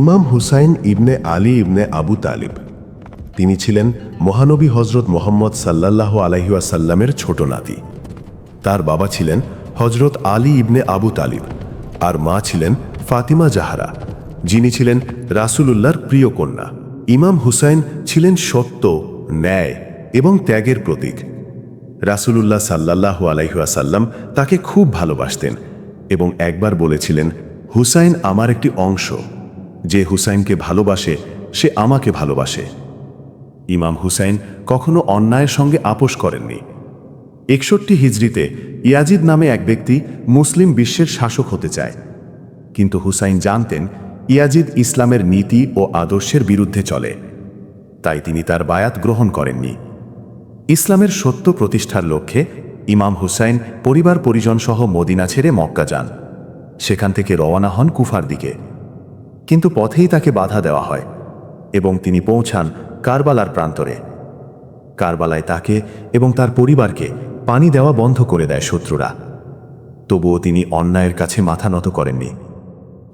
ইমাম হুসাইন ইবনে আলী ইবনে আবু তালিব। তিনি ছিলেন মহানবী হজরত মোহাম্মদ সাল্লাল্লাহু আলহিউসাল্লামের ছোট নাতি। তার বাবা ছিলেন হজরত আলী ইবনে আবু তালিব আর মা ছিলেন ফাতিমা জাহারা, যিনি ছিলেন রাসূলুল্লাহর প্রিয় কন্যা। ইমাম হুসাইন ছিলেন সত্য, ন্যায় এবং ত্যাগের প্রতীক। রাসূলুল্লাহ সাল্লাল্লাহু আলাইহাসাল্লাম তাকে খুব ভালোবাসতেন এবং একবার বলেছিলেন, হুসাইন আমার একটি অংশ। যে হুসাইনকে ভালোবাসে, সে আমাকে ভালোবাসে। ইমাম হুসাইন কখনো অন্যায়ের সঙ্গে আপোষ করেননি। একষট্টি হিজড়িতে ইয়াজিদ নামে এক ব্যক্তি মুসলিম বিশ্বের শাসক হতে চায়। কিন্তু হুসাইন জানতেন, ইয়াজিদ ইসলামের নীতি ও আদর্শের বিরুদ্ধে চলে। তাই তিনি তার বায়াত গ্রহণ করেননি। ইসলামের সত্য প্রতিষ্ঠার লক্ষ্যে ইমাম হুসাইন পরিবার পরিজনসহ মদিনা ছেড়ে মক্কা যান। সেখান থেকে রওয়ানা হন কুফার দিকে। কিন্তু পথেই তাকে বাধা দেওয়া হয় এবং তিনি পৌঁছান কারবালার প্রান্তরে। কারবালায় তাকে এবং তার পরিবারকে পানি দেওয়া বন্ধ করে দেয় শত্রুরা। তবুও তিনি অন্যায়ের কাছে মাথা নত করেননি।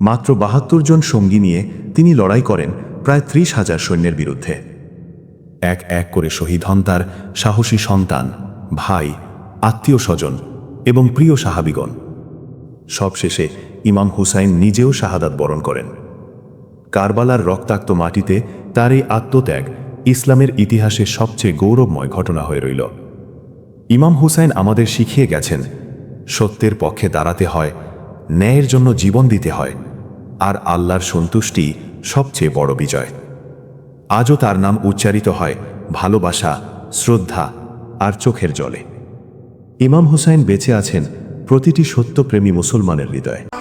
মাত্র বাহাত্তর জন সঙ্গী নিয়ে তিনি লড়াই করেন প্রায় ত্রিশ হাজার সৈন্যের বিরুদ্ধে। এক এক করে শহীদ হন তার সাহসী সন্তান, ভাই, আত্মীয় স্বজন এবং প্রিয় সাহাবিগণ। সবশেষে ইমাম হুসাইন নিজেও শাহাদাত বরণ করেন। কারবালার রক্তাক্ত মাটিতে তার এই আত্মত্যাগ ইসলামের ইতিহাসে সবচেয়ে গৌরবময় ঘটনা হয়ে রইল। ইমাম হুসাইন আমাদের শিখিয়ে গেছেন, সত্যের পক্ষে দাঁড়াতে হয়, ন্যায়ের জন্য জীবন দিতে হয়, আর আল্লাহর সন্তুষ্টি সবচেয়ে বড় বিজয়। আজও তার নাম উচ্চারিত হয় ভালোবাসা, শ্রদ্ধা আর চোখের জলে। ইমাম হুসাইন বেঁচে আছেন প্রতিটি সত্যপ্রেমী মুসলমানের হৃদয়ে।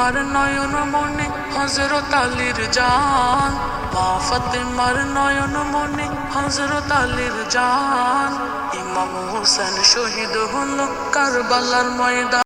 মা ফতেমার নয়ন মনে হজরত আলীর জান। মা ফতেমার নয়ন মনে হজরত আলীর জান। ইমাম হোসেন শহীদ হল কারবালার ময়দান।